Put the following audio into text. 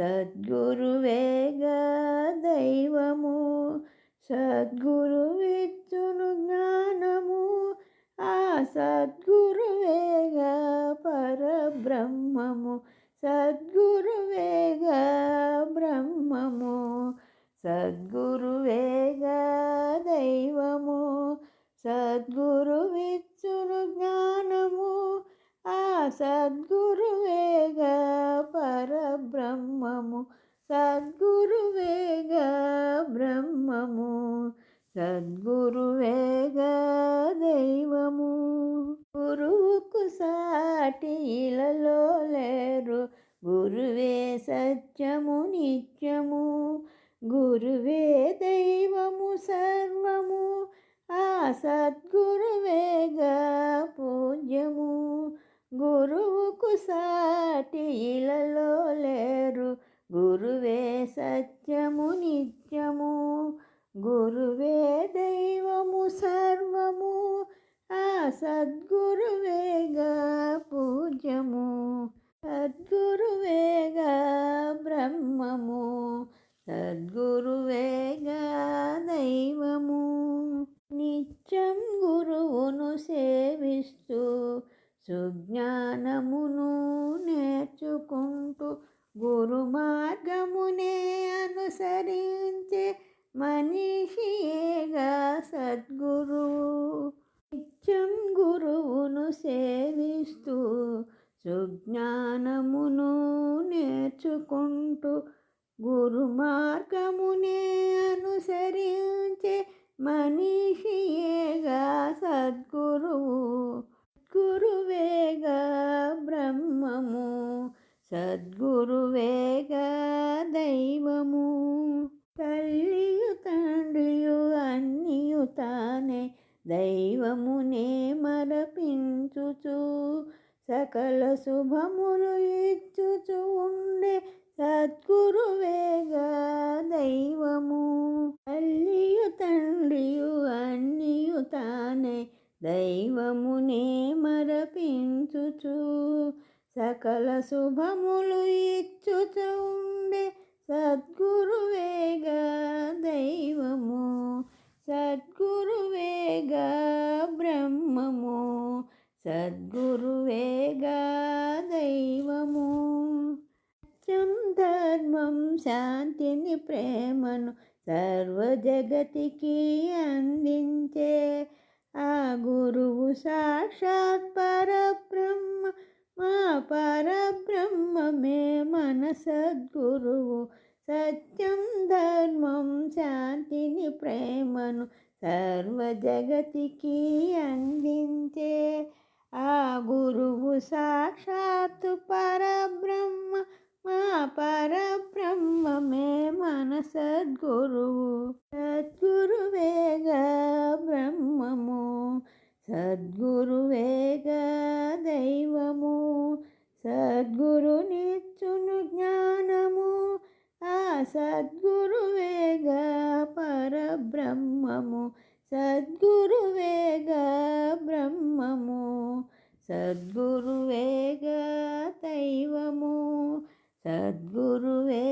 సద్గురువేగా దైవము సద్గురువిచ్చును జ్ఞానము ఆ సద్గురువేగా పరబ్రహ్మము సద్గురువేగా బ్రహ్మము సద్గురువేగా దైవము సద్గురువిచ్చును జ్ఞానము ఆ సద్గురు పరబ్రహ్మము సద్గురువేగ బ్రహ్మము సద్గురువేగ దైవము. గురువుకు సాటి ఇలలో లేరు గురువే సత్యము నిత్యము. గురువే దైవము సర్వము ఆ సద్గురువేగా పూజ్యము. గురువుకు సాటి ఇలలో లేరు. గురువే సత్యము నిత్యము. గురువే దైవము సర్వము. ఆ సద్గురువేగా పూజ్యము. సద్గురువేగా బ్రహ్మము. సద్గురువేగా దైవము. నిత్యం గురువును సేవిస్తూ సుజ్ఞానమును నేర్చుకుంటూ గురు మార్గమునే అనుసరించే మనిషియేగా సద్గురు. నిత్యం గురువును సేవిస్తూ సుజ్ఞానమును నేర్చుకుంటూ గురు మార్గమునే అనుసరించే మని సద్గురువేగా దైవము. తల్లియు తండ్రియు అన్నియు తానే దైవమునే మరపించుచు. సకల శుభములు ఇచ్చుచు ఉండే సద్గురువేగా దైవము. తల్లియు తండ్రియు అన్నియు తానే దైవమునే మరపించుచు. సకల శుభములు ఇచ్చుచుండే సద్గురువేగా దైవము సద్గురువేగా బ్రహ్మము సద్గురువేగా దైవము. సత్యం ధర్మం శాంతిని ప్రేమను సర్వ జగతికి అందించే ఆ గురువు సాక్షాత్ పరబ్రహ్మ మా పరబ్రహ్మమే మన సద్గురువు సత్యం ధర్మం శాంతిని ప్రేమను సర్వ జగతికి అందించే ఆ గురువు సాక్షాత్తు పరబ్రహ్మ. మా పరబ్రహ్మమే మన సద్గురువు సద్గురువేగ దైవము సద్గురునిచ్చును జ్ఞానము ఆ సద్గురువేగ పరబ్రహ్మము సద్గురువేగ బ్రహ్మము సద్గురువేగ దైవము సద్గురువే